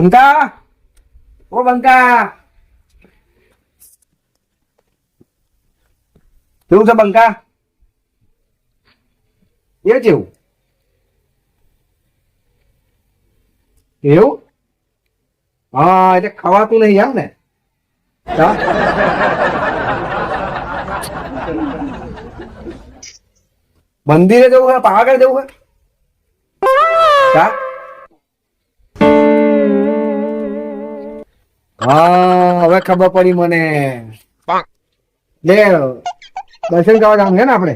બંકા એવું? હા, એટલે ખવાતું નહીં એમ ને. મંદિરે જવું છે પાવાગઢ જવું હે હા? હા હવે ખબર પડી મને. લે દર્શન કરવા જામ છે ને આપણે?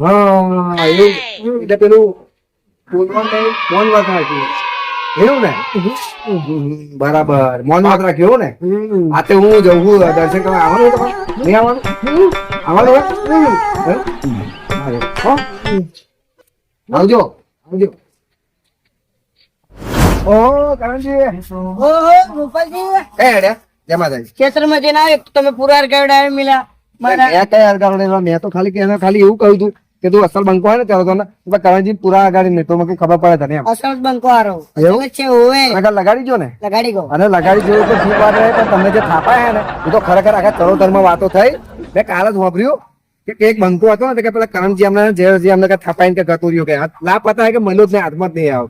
હા એવું. એટલે પેલું બોલવાનું મૌન વાત રાખ્યું એવું ને? બરાબર. મોન વાત રાખ્યું ને? આ તે હું જઉં છું દર્શન કરવા. આવવાનું તમારે નહીં આવવાનું? આવવાનું? આવજો. આવજો. ઓ કરણજી. ઓહો ગોપાલજી. કઈ રે જમા માતાજી ખેતરમાં જઈને આવ્યો તમે પુરાર કેવડાવ્યો મિલા મારા મેં તો ખાલી કે ખાલી એવું કહ્યું હતું કે તું અસલ બંકો હોય ને ત્યારે તો કરણજી પૂરા અગાડી નહીં તો મને ખબર પડે તને અસલ બંકો આરો એવું? છે ઓવે. આગળ લગાડી જો ને. લગાડી ગયો. અને લગાડી જોયું તો ઠીક વાત રહે પણ તમને જે થાપાયા ને એ તો ખરેખર આખા ચરોતરમાં વાતો થઈ. મેં કાલ જ વાપર્યું કે એક બંકો હતો ને કે પેલા કરણજી અમને જે અમને થાપાઈને કે ગતું રહ્યું કે લાભ પતા કે મળ્યો જ નહીં હાથમાં જ નહીં આવ્યો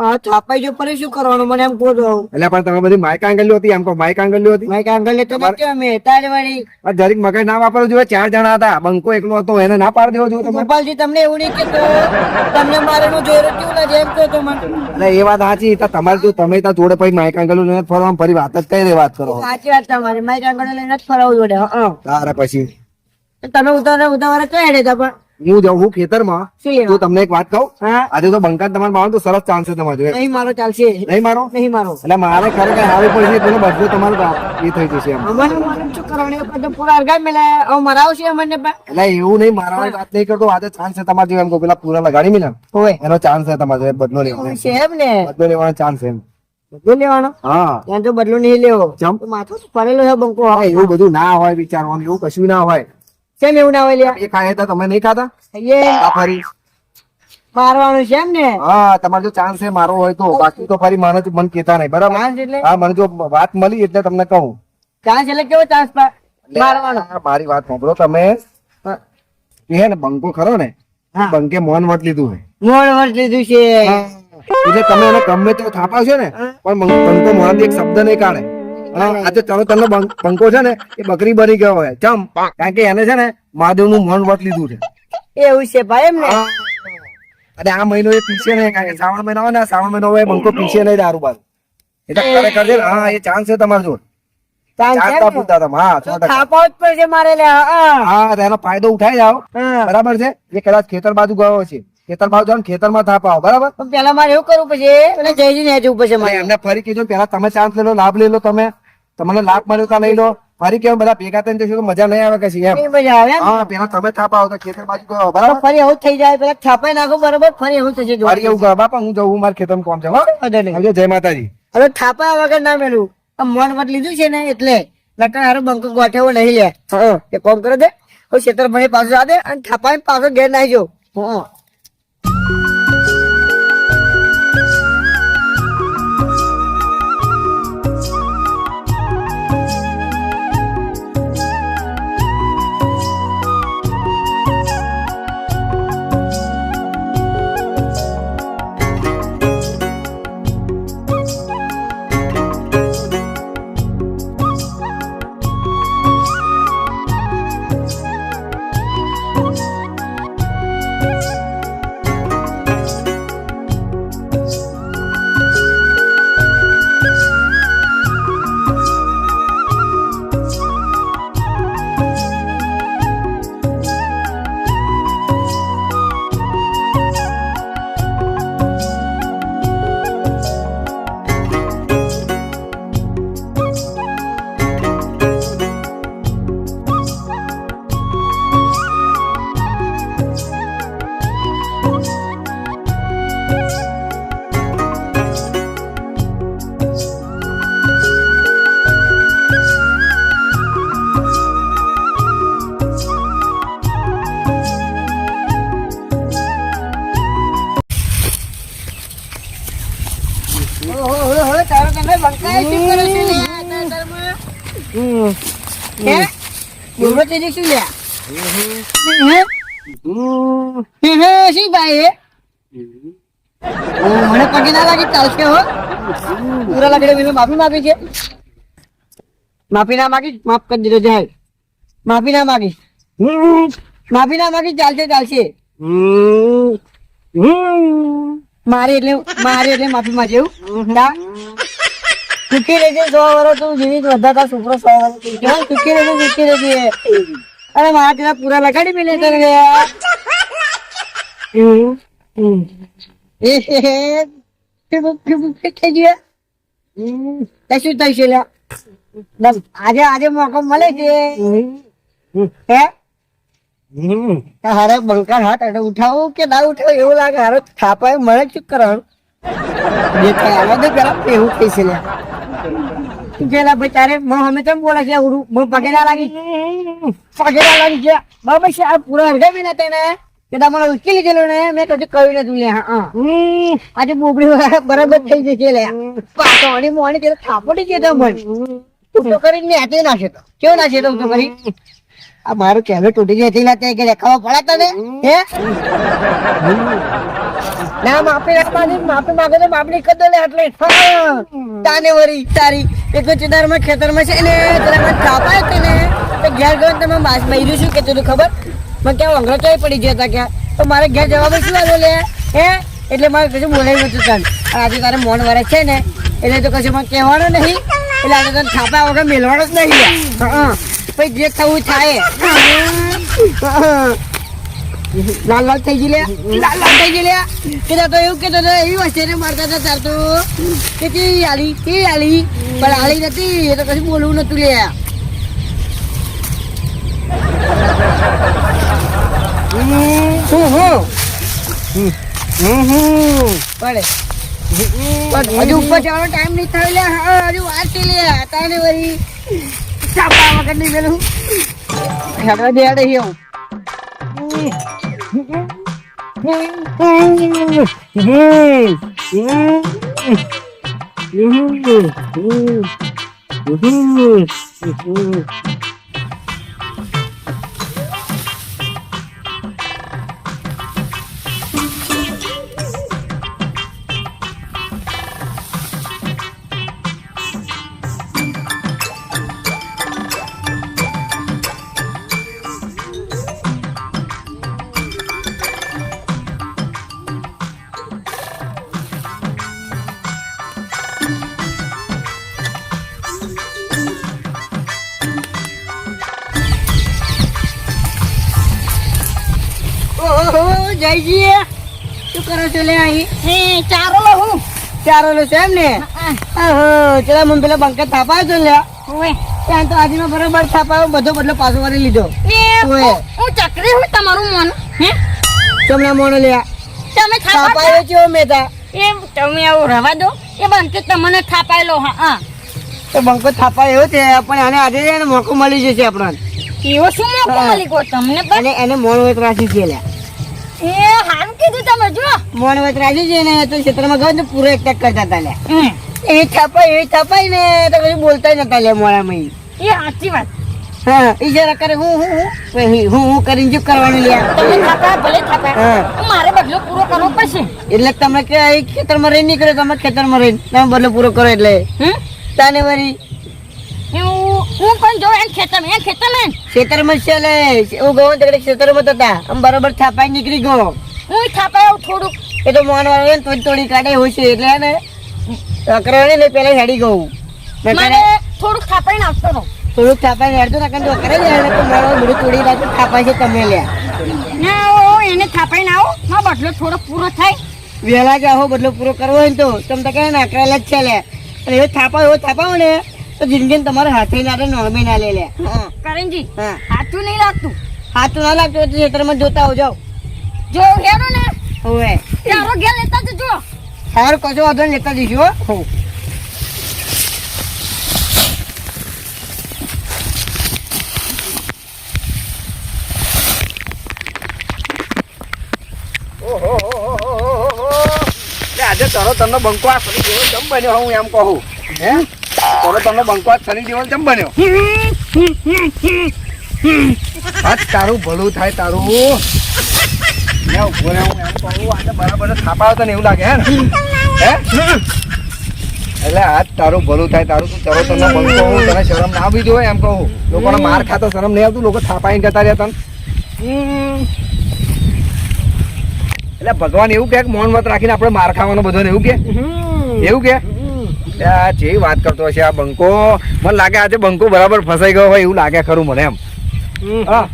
આ જો પરે શું કરવાનું? મને એમ કહો દો એટલે પણ તમે બધી માઇક આંગલ્યો હતી એમ કહો માઇક આંગલ્યો હતી. મેં કાંગલ લેતો નથી અમે તારે વાળી. જરીક મગજ ના વાપરવું જોઈએ ચાર જણા હતા. બંકો એકલો હતો એને ના પાડી દેવો જોઈએ તમે. ગોપાલજી તમને એવું નહીં કેતો તમને મારે નું જોઈ કેવું લાગે એમ કહો તો મને. એટલે એ વાત સાચી. તો તમારે જો તમે ત્યાં જોડે પછી માઇક લઈને ફરવા ફરી વાત જ કઈ રે વાત કરો. સાચી વાત તમારી. મારી કાંગલ લઈને જ ફરવું જોડે હા. તારે પછી. તમે ઉતાવળે ઉતાવળે કઈ હેડે પણ? હું જાઉં છું ખેતરમાં. તો તમને એક વાત કહું આજે તો બંકા તમારે મારો તો સરસ ચાન્સ છે તમારે નહીં મારો ચાલશે. નહીં મારો? નહીં મારો. એટલે મારે ખરેખર હારું પડશે પેલો બધું તમારું એ થઈ જશે અમારે પણ. એટલે એવું નહીં મારા વાત નહીં કરતો. આજે ચાન્સ છે તમારે કહું પેલા પૂરા લગાડી મિલા. એનો ચાન્સ છે તમારે બદલો લેવાનો. છે એમ ને. બદલો લેવાનો ચાન્સ એમ. લેવાનો? હા. ત્યાં તો બદલો નહીં લેવો. માથું ફરેલો છે બંકો. એવું બધું ના હોય વિચારવાનું એવું કશું ના હોય. કેમ એવું ના હોય લ્યા? એ ખાયા હતા તમે નહીં ખાતા? આ ફરી. મારવાનું છે એમ ને હા તમારે જો ચાન્સ છે મારો હોય તો. બાકી તો ફરી મને મન કેતા નહીં બરાબર? હા મને જો વાત મળી એટલે તમને કહું. ચાન્સ એટલે કેવો ચાન્સ મારવાનો? મારી વાત સાંભળો તમે. એ ને બંકો ખરો ને બંકે મોન વટ લીધું છે. મોન વટ લીધું છે. એટલે તમે એને ગમે તો થાપાવશો ને પણ બંકો મોન એક શબ્દ નહીં કાઢે. આજે ચાલો તમને બં- છે ને એ બકરી બની ગયો હોય. ચમ કારણ કે એને છે ને મહાદેવનું મન વટ લીધું છે. એવું છે ભાઈ એમ ને અને આ મહિનો એ પીસે નહીં કારણ કે શ્રાવણ મહિનો હોય ને શ્રાવણ મહિનો હોય એ પીસે નહીં દારૂ બાજુ એટલે ખરેખર છે હા એ ચાન્સ છે તમારો જોડ. હા એનો ફાયદો ઉઠાઈ જાઓ. હા. બરાબર છે? એ કદાચ ખેતર બાજુ ગયો છે ખેતરમાં જાવ ખેતર ખેતરમાં થાપ આવો બરાબર? પેલા મારે એવું કરવું પછી જયજી ને જવું પછી મારે. એમને ફરી કીધું પેલા તમે ચાન્સ લેલો લાભ લઈ લો તમે. તમને લાભ મળ્યો તો લઈ લો. ફરી કેવું બધા ભેગા થઈને જશું તો મજા નહીં આવે કશી એમ. મજા આવે હા પેલા તમે થાપ આવો તો ખેતર બાજુ બરાબર? ફરી એવું થઈ જાય પેલા થાપાઈ નાખો બરાબર? ફરી એવું થશે જો ફરી એવું બાપા હું જવું મારા ખેતર કોમ છે હો. જય માતાજી. હવે થાપા વગર ના મેલું. આ મોન વટ લીધું છે ને એટલે લટા હારો બંકો ગોઠેવો નહીં લે. હા. એ કોમ કરે દે. હવે ખેતર મને પાછો આ દે અને થાપા પાછો ઘેર નાખજો હે. બોલો તેજી શું લ્યા હે શું ભાઈ મને પગે ના લાગી ચાલશે હો. પૂરા લાગે મેં માફી માગી છે. માફી ના માગી માફ કરી દીધો જાય માફી ના માગી. માફી ના માગી ચાલશે ચાલશે. મારે એટલે મારી એટલે માફી માંગે એવું? સુખી રહેજે સો વર્ષ તું જીવિત વધારતા છોકરો સો વર્ષ તું સુખી રહેજે સુખી રહેજે અરે, મારા પેલા પૂરા લગાડી મેલે તર ગયા ફીબુ થઈ છે આજે આજે મોકો મળે છે. હે? હારે બંકાર હાથ એટલે ઉઠાવું કે ના ઉઠાવું, એવું લાગે હારે થાપાય, મળે શું કરવાનું જે થાય આવે પેલા એવું થઈ છે તું પેલા ભાઈ તારે મો અમે તેમ બોલે છે ઉડું? મો પગે ના લાગી? પગે ના લાગી છે. બાબા છે આ પૂરા હરગે બી નતે ને કે તમારે ઉચકી લીધેલો ને મેં તો કહ્યું નથી લે હા આજે બોબડી બરાબર થઈ જશે લે. પાછો અને મોણી પેલા થાપડી છે તો મને. તું તો કરીને નેચે નાખે તો. કેવો નાખે તો તો કરી આ મારું કેવે તૂટી ગઈ હતી લાતે કે દેખાવા પડે તને હે? ના, માફી રાખવાની, માફી માંગે તો દે લે એટલે તાને તારી. એક ચિદારમાં ખેતરમાં છે ને તારા માં કાપાય કે ને તો ઘેર ગયો તમે બાસ બૈરું શું કે તું ખબર? મેં ક્યાં અંગ્રેજ ચોય પડી ગયા હતા ક્યાં? તો મારે ઘેર જવાબ શું આવ્યો લે? હે? એટલે મારે કશું બોલાયું નતું તને. આજે તારે મોન વરસ છે ને, એટલે તો કશું મને કહેવાનું નહીં. એટલે આજે તને થાપા વગર મેળવાનો જ નહીં હા પછી જે થવું થાય. લાલ લાલ થઈ ગઈ લાલ લાલ થઈ ગઈ કીધા તો એવું કીધું તો એવી વસ્તુ મારતા હતા તાર તો. કે કેવી આલી કેવી આલી. પણ આલી નથી એ તો કશું બોલવું નતું લે હું હું પડે. હજુ ઉપર જવાનો ટાઈમ નહીં થયો લે હજુ વાત છે લે તાને વળી. ચાપા વગર નહીં પેલું હેડવા દે હેડે એવું ઓહો જયજી શું કરો છો લે અહીં? હે ચારો લો હું. ચારો લો છે એમ ને ઓહો ચલા મને પેલા બંકર થાપાયો છો લે ત્યાં તો આજે બરોબર થાપાયો બધો બદલો પાછો વાળી લીધો. હું- ચકરી હું તમારું મન? હે? તમને મોણ લે તમે થાપાયો છે મેતા. એ તમે આવું રવા દો. એ બંકર તમને થાપાયેલો હા હા. તો બંકો થાપાયો છે પણ આને આજે મોકો મળી જશે આપણને. એવો શું મોકો. મળી ગયો તમને પણ? એને મોણ એક રાશી છે લે એ હારું કીધું તમે જો. મોણ વેત રાશી છે ને તો ક્ષેત્રમાં ગયો પૂરો એક કરતા હતા લે. એવી થાપાઈ એવી ને તો કશું બોલતા નતા લે ઈ. એ સાચી વાત. હા એ જરા કરે હું હું હું હું હું કરીને જો કરવાનું લે તમે થાપા ભલે થાપા. મારે બદલો પૂરો કરવો પડશે. એટલે તમે કે અહીં ખેતરમાં રહી નીકળ્યો તમે ખેતરમાં રહી તમે બદલો પૂરો કરો એટલે. તાને વળી હું પણ જો એમ ખેતર એમ ખેતર મેં? ખેતરમાં છે લે. હું ગયો ને ખેતરમાં હતા આમ બરોબર થાપાઈ નીકળી ગયો. હું થાપાયો થોડું એ તો મોન વાળો ને થોડી થોડી કાઢે હોય છે. એટલે ને અકરાણે ને પેલા હેડી ગયું. મારે થોડુંક થાપાઈને આવતો રહો. થોડુંક થાપાઈ હેડતો ના તો અકરે જાય તો મારો બધું તોડી રાખી થાપાઈ છે તમે લ્યા ના ઓ એને થાપાઈને આવો. માં બદલો થોડો પૂરો થાય. વહેલા જ આવો બદલો પૂરો કરવો હોય તો. તમે તો કહે ને અકરેલા જ છે લે. અને એવો થાપા એવો થાપાવો ને. તો જિંદગી તમારે હાથે ના નોર્મી ના લે લે. હા. કરણજી હા. સાચું નહીં લાગતું. હાથું ના લાગતું ખેતરમાં જોતા હો જાઓ જો હેરો ને હવે. તારો ઘેર લેતા જજો. સારું કજો વાંધો લેતા જઈશું હો. હો. આજે તારો તમને બંકો આ ફરી દેવલ જમ બન્યો હું એમ કહું. હે? તારો તને બંકો આ શનિ દેવલ કેમ બન્યો? હાથ તારું ભલું થાય તારું. લે ઊભો રહે, હું એમ કહું, આને બરાબર થાપા આવતા ને એવું લાગે હે ને? એટલે હાથ તારું ભલું થાય તારું તું ચરો તને બંકો હું તને શરમ ના આવી જોઈએ એમ કહું. લોકોને માર ખાતો શરમ નહીં આવતું લોકો થાપાઈને જતા રહ્યા તને. એટલે ભગવાન એવું કે મૌન મત રાખીને આપણે માર ખાવાનો બધો એવું કે એવું કે આ જે વાત કરતો હશે આ બંકો મને લાગે આજે બંકો બરાબર ફસાઈ ગયો હોય એવું લાગે ખરું મને એમ. હા.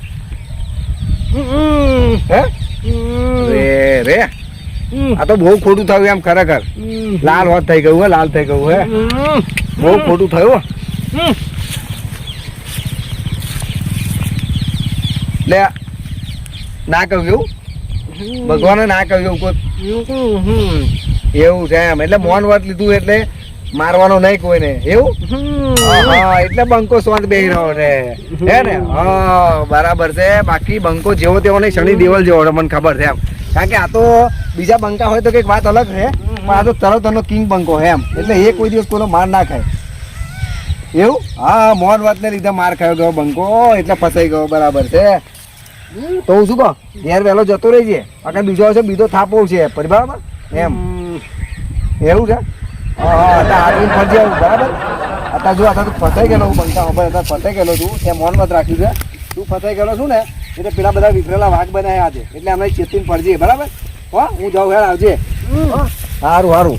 રે રે. આ તો બહુ ખોટું થયું એમ ખરેખર. લાલ હોત થઈ ગયું હે લાલ થઈ ગયું હે બહુ ખોટું થયું. લે ના કહ્યું? એવું ભગવાને ના કહ્યું એવું એવું છે એમ. એટલે મોન વ્રત લીધું એટલે મારવાનો નહીં કોઈને એવું? હા એટલે બંકો સ્વાદ બે રહ્યો છે હે ને? હા બરાબર છે. બાકી બંકો જેવો તેવો નહીં શનિ દેવલ જેવો મને ખબર છે એમ. કારણ કે આ તો બીજા બંકા હોય તો કંઈક વાત અલગ છે પણ આ તો તરત એનો કિંગ બંકો છે એમ. એટલે એ કોઈ દિવસ કોઈનો માર ના ખાય. એવું? હા મોહન વાત ને લીધે માર ખાયો ગયો બંકો એટલે ફસાઈ ગયો બરાબર છે. તો હું શું કહું? ઘેર વહેલો જતો રહીજે આગળ બીજો છે બીજો થાપો છે પછી એમ. એવું છે? હા હા અત્યારે આટલી ફરજી આવ્યું બરાબર? અત્યારે જો અત્યારે ફસાઈ ગયેલો હું બનતા અત્યારે ફસાઈ ગયેલો છું. ત્યાં મૌન મત રાખ્યું છે. તું ફસાઈ ગયેલો છું ને એટલે પેલા બધા વિખરેલા વાઘ બનાવ્યા છે એટલે અમે ચેતીને ફરજી બરાબર? હા હું જાઉં હેર આવજે? સારું સારું.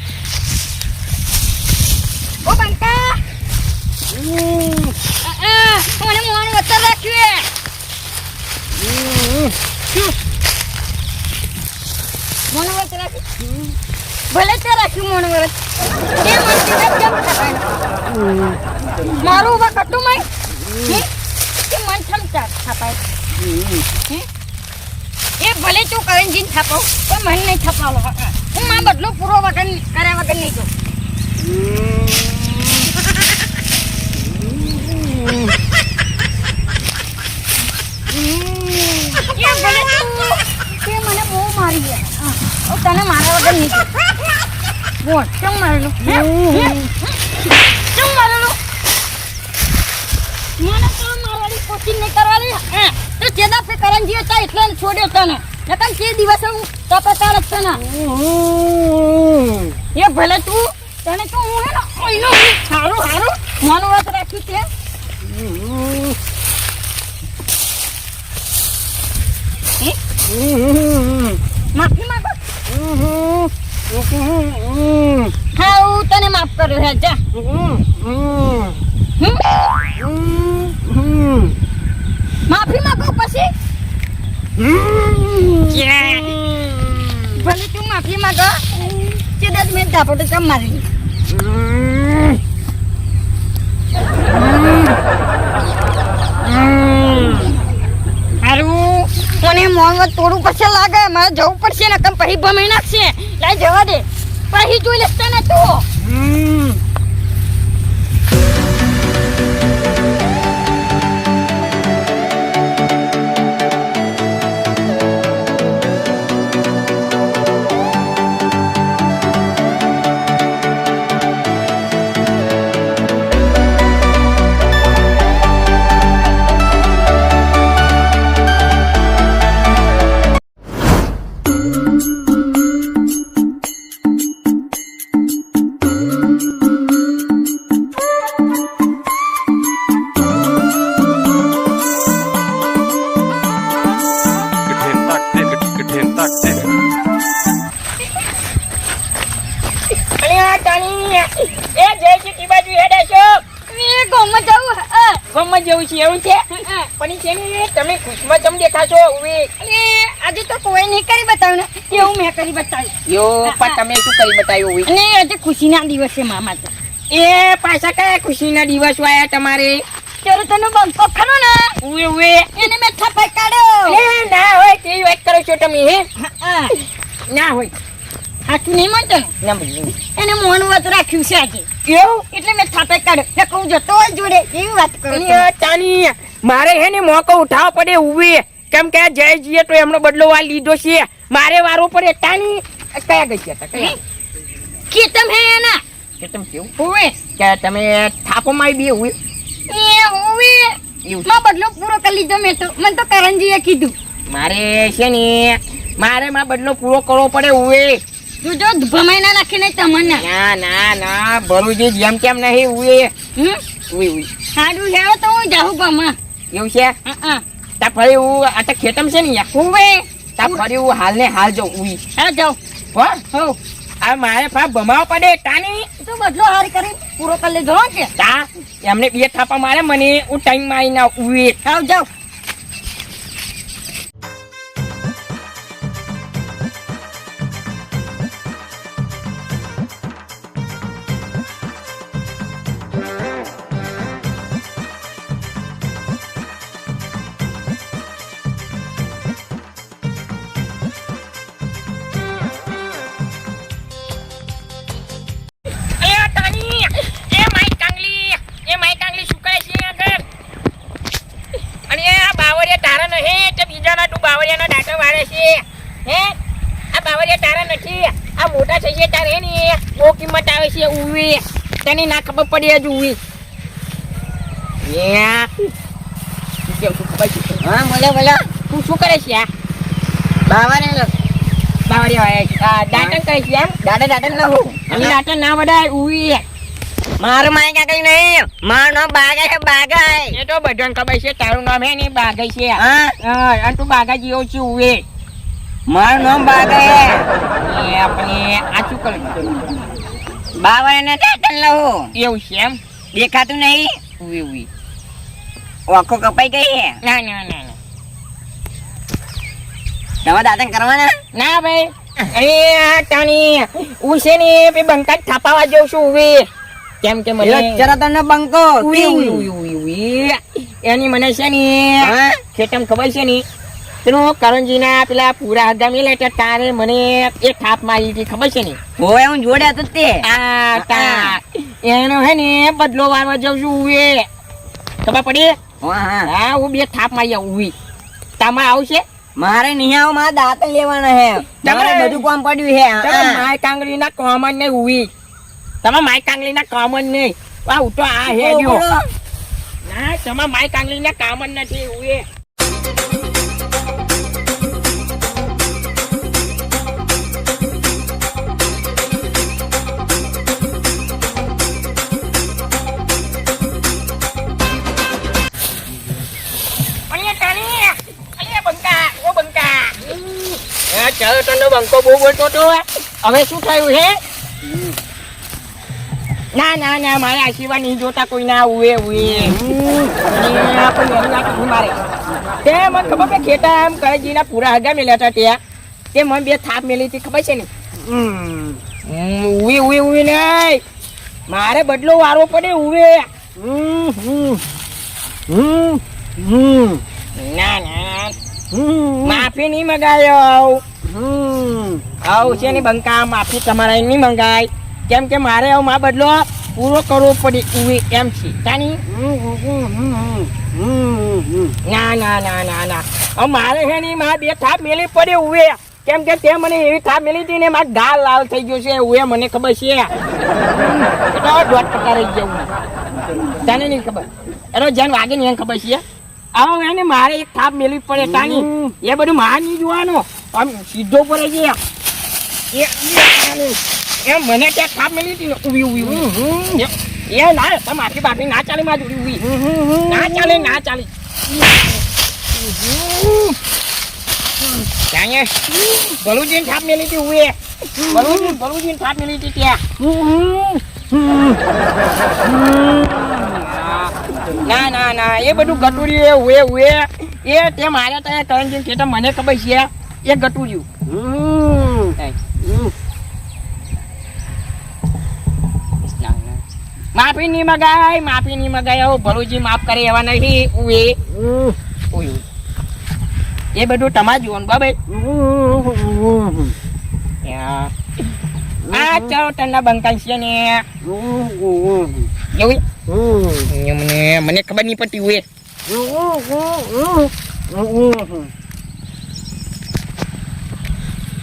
ઓ બંકા. મને મોણ વતર રાખ્યું મોણ વત રાખ્યું ભલે તે રાખ્યું મોણ વત તે મને કીધા કેમ થાપાય મારું ઊભા કટું મય? તે મન થમ થાપાય? એ ભલે તું કરંજીન થાપાવ પણ મને નહીં થપાવો હું માં બદલો પૂરો વગર કર્યા વગર નહીં જો તને મારા વગર નહીં જો બોલ કેમ મારેલું હે? હે? કેમ મારેલું મને તો મારવાની કોશિશ નહીં કરવાની હે. તો ચેદા પે કરંજી હતા એટલે છોડ્યો તને નકર તે દિવસે હું તપતાર જ તને એ ભલે તું તને તો હું હે ને ઓયનો હારું હારું મન વાત રાખ્યું છે. માફી માંગો. હા હું તને માફ કર્યો હે જા? માફી માંગો પછી? ભલે તું માફી માંગો. કે દસ મિનિટ ધાપોટો ચમ મારી મને મોહમ્મદ તોડવું પડશે લાગે. મારે જવું પડશે ને કમ પછી ભમી નાખશે. લાઈ જવા દે. પછી જોઈ લેશે ને તું. ગમત છે એવું છે? અ. પણ છે ને તમે ખુશમાં ચમ દેખાશો ઉવી. આજે તો કોઈ નહીં કરી બતાવ્યું ને એવું મેં કરી બતાવ્યું. યો પણ તમે શું કરી બતાવ્યું ઉવી? અને આજે ખુશીના દિવસે મામા તો. એ પાછા કયા ખુશીના દિવસ આયા તમારે? ત્યારે તને બંકો ખરો ને. ઉવે ઉવે. એને મેં થપાઈ કાઢ્યો. એ ના હોય કેવી વાત કરો છો તમે હે? ના હોય. હાચું નહીં માનતો ને ના એને મોન વત રાખ્યું છે આજે. એવું? થાપે કાઢ ને કહું જતો જોડે એવી વાત કરું તાની મારે હે ને મોકો ઉઠાવવો પડે ઉવી. કેમ કે જય જયજીએ તો એમનો બદલો વા લીધો છે. મારે વારો પડે તાની કયા ગઈ હતા કયા? કેતમ હે એના? કે તમે કેવું? હોવે કે તમે થાપો મારી બી ઉવી? એ હોવે માં બદલો પૂરો કરી લીધો મેં તો. મને તો કરણજીએ કીધું. મારે છે ને મારે માં બદલો પૂરો કરવો પડે ઉવે. તું જો ભમાઈ ના નાખી નહીં તમને. ના ના ના ભરુજી જેમ કેમ નહીં ઉવે હમ? ઉય ઉવી સારું લેવો તો હું જાઉં ભમા. એવું છે? તા ફરી હું આ તો ખેતમ છે ને યાર ઉવે. તા ફરી હું હાલ ને હાલ જાઉં ઉવી હા જાઉં. હો? હો. આ મારે ફા ભમાવ પડે તાની તું બદલો હાર કરી પૂરો કરી લેજો કે? તા એમને બે થાપા મારે મને હું ટાઈમમાં આવીને ઉય આવ જાઉં. તને ના ખબર પડી હજુ ઉવી એ શું ખબર છે? હા બોલો બોલો. તું શું કરે છે આ? બાવાને બાવળિયા આ દાંતણ કરે છે એમ દાદા દાદા ન હું. અને દાંતણ ના વડાય ઉવી મારું માય કઈ નહીં. મારું નામ બાગા છે બાગાય. એ તો બધાને ખબર છે તારું નામ હે ને બાગાઈ છે હા. હા અને તું બાગા જેવો છે ઉવે મારું નામ બાગાય એ આપણે આ શું કરે બાવાને ન હું એવું છે એમ? દેખાતું નહીં? ઉવી ઉવી આંખો કપાઈ ગઈ હે. ના ના ના ના. તમે દાદા કરવાના? ના ભાઈ. અરે આ ને બંકા થાપાવા જઉં છું ઉવી કેમ કે મને જરા તને બંકો ઉવી એની મને છે ને? ખેતમ ખબર છે ને પેલું કરણજીના પેલા પૂરા હગામી લે તારે મને એક થાપ મારી હતી ખબર છે ને? હોય હું જોડ્યા તો તે. એનો હે ને બદલો વારવા જાઉં છું ઉવે ખબર પડી? હા હા. બે થાપ મારી આવું ઉવી તામાં આવશે? મારે નહીં આવું મારા દાંત લેવાના હે તમારે બધું કામ પડ્યું હે. માય કાંગળીના કોમન નહીં ઉવી તમે માય કાંગલી ના કોમન નહીં. આ ઉઠો આ હે જો ના તમે માય કાંગળીના કામન નથી ઉવે એ ચાલો, તને બંકો બહુ બોલતો તો હવે શું થયું હે ના ના ના, મારા આશીર્વાદ નહીં જોતા કોઈ ના ઉએ ઉએ મારે. તે મને હતા ત્યાં. તે મને બે થાપ મેલી હતી, ખબર છે ને? ઉવે ઉવે ઉવે નહીં. મારે બદલો વારો પડે, ઉવે. ના ના. માફી નહીં મંગાયો આવું. છે ને બંકા માફી તમારે નહીં મંગાય. કેમ કે મારે હવે મા બદલો પૂરો કરવો પડે ઉવી એમ છે. તાની ના ના ના ના ના. હવે મારે છે નહીં મારે બે થાપ મેલી પડે ઉવે. કેમ કે તે મને એવી થાપ મેલી હતી ને મારે ગાલ લાલ થઈ ગયો છે. ઉવે મને ખબર છે. એટલે દોઢ ટકા રહી જવું તને નહીં ખબર? એનો જન વાગે ને એને ખબર છે. આવો એને મારે એક થાપ મેળવી પડે તાની એ બધું માર નહીં જોવાનું. આમ સીધો પડે છે. એ મને ત્યાં થાપ મેળવી હતી ને ઊભી ઊભી એ- ના આખી બાકી ના ચાલે માં જોડી ઊભી ના ચાલે ના ચાલે. ત્યાં ને જઈને થાપ મેલી હતી ઉવે ભલુજી ને થાપ મેલી હતી ત્યાં. ના ના ના એ બધું એ ઉએ ઉએ. એ તે મારે ત્યાં કરણજી ખેતર મને ખબર છે એ ગટુડ્યું ના, ના. માફી નહીં મગાય માફી નહીં મગાય આવો ભલુજી માફ કરે એવા નહીં ઉએ. એ બધું તમાર જોવાનું બાબા આ ચાલો ટનના બંકાઈ છે ને એવું મને મને ખબર નહીં પડતી હોય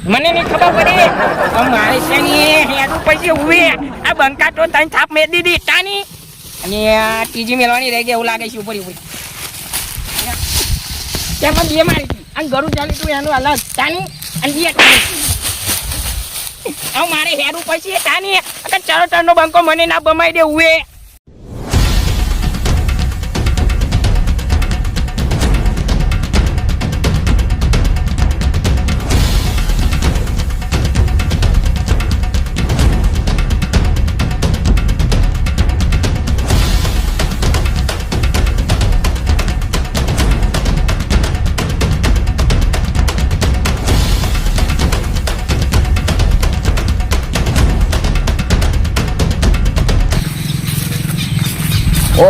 મને નહીં ખબર પડી મારે છે ને હેડું પછી ઉવે આ બંકા તો તને થાપ મેં દીધી તાની અને ત્રીજી મેળવાની રહી ગઈ એવું લાગે છે ઉપર ઉપર તેમાં બે મારી હતી અને ગરું ચાલી તું એનું અલગ તાની અને બે તાની હવે મારે હેડું પછી તાની. ચાલો ટનનો બંકો મને ના બમાઈ દે ઉવે.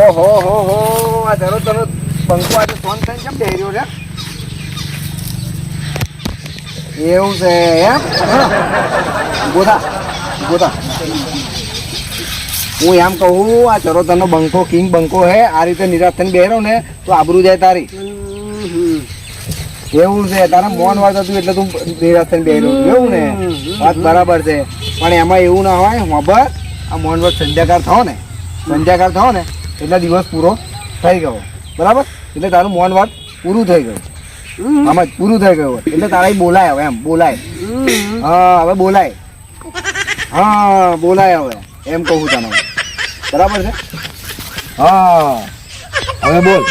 ઓહો હો હો આ ધરો ધરો. પંખો આજે ફોન થઈને કેમ બેહી રહ્યો છે? એવું છે એમ? ગોધા થા હું એમ કહું આ ચરોતરનો બંકો કિંગ બંકો હે આ રીતે નિરાશ થઈને બેહરો ને તો આબરું જાય તારી. એવું છે તારા મોન વાત હતું એટલે તું નિરાશ થઈને બેહરો એવું ને? વાત બરાબર છે. પણ એમાં એવું ના હોય ખબર આ મોન વાત સંધ્યાકાર થાવ ને. સંધ્યાકાર થાવ ને એટલે દિવસ પૂરો થઈ ગયો. બરાબર? એટલે તારું મોન વાત પૂરું થઈ ગયું. આમાં પૂરું થઈ ગયું. એટલે તારા બોલાય હવે એમ બોલાય. હા હવે બોલાય. હા બોલાય હવે. એમ કહું તને. બરાબર છે? હા. હવે બોલ.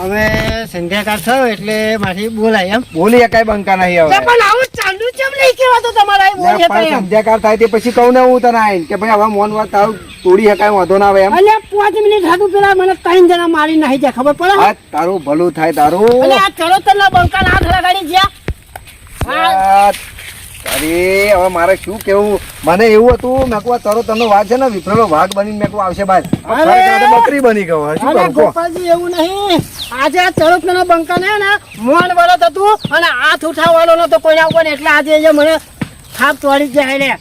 હવે સંધ્યાકાળ થયો એટલે મારી બોલાય એમ. બોલી એકાય બંકા નહીં આવે પણ આવું ચાલુ કેમ નહીં કહેવાતું તમારા એ પણ એમ? સંધ્યાકાર થાય તે પછી કહું ને હું તને આઈને કે ભાઈ હવે મોન વાત તારું તોડી શકાય વાંધો ના આવે એમ. અલે પાંચ મિનિટ હતું પેલા મને ત્રણ જણા મારી નાખી જાય ખબર પડે? આ તારું ભલું થાય તારું. અલે આ ચરોતરના બંકા ના લગાડી ગયા. યાર, અરે હવે મારે શું કેવું મને એવું હતું મેં કહું તરો તમને વાત છે ને વિફરેલો વાઘ બનીને મેં કહું આવશે બાદ બકરી બની ગયો. અરે ગોપાલજી એવું નહીં. આજે આ ચરોતરના બંકા ને ને મોન વળત હતું અને હાથ ઉઠાવવાનો નતો કોઈના ઉપર એટલે આજે મને થાપ તોડી જાય રે.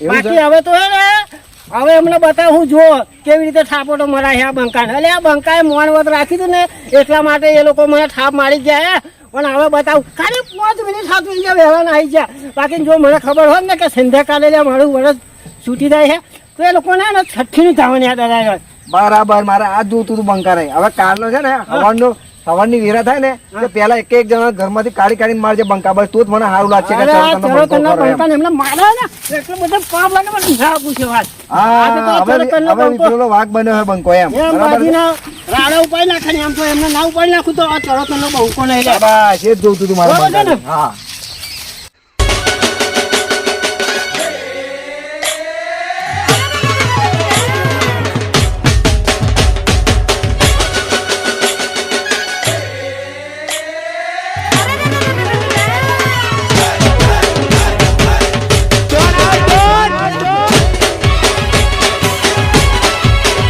બાકી હવે તો હે ને હવે એમને બતાવું જો કેવી રીતે થાપોટો મરાય આ બંકાને. એટલે આ બંકાએ મોન વત રાખી હતું ને એટલા માટે એ લોકો મને થાપ મારી ગયા પણ હવે બતાવું, ખાલી પાંચ મિનિટ, સાત મિનિટ વહેવાના આવી ગયા. બાકી જો મને ખબર હોત ને કે સંધ્યાકાલે લે મારું વરસ છૂટી જાય છે, તો એ લોકોને છઠ્ઠીનું ધાવાની યાદ આવે બરાબર, મારે આ જોતું હતું બંકા નહીં હવે કાલનો છે ને હવાનો સવારની વેરા થાય ને કે પેલા એક એક જણા ઘરમાંથી કાઢી કાઢીને મારજે બંકા બસ તું જ મને સારું લાગશે કે બંકો. બંકાને એમને મારે ને એટલે બધે પાપ લાગે પણ ના પૂછે વાત. હા હવે હવે બંકો- વાઘ બન્યો હે બંકો એમ. બરાબર રાડા ઉપાય નાખે એમ તો એમને ના ઉપાય નાખું તો આ ચરો તને બહુ કોને લે. બસ એ જ જોતું તું મારે. હા.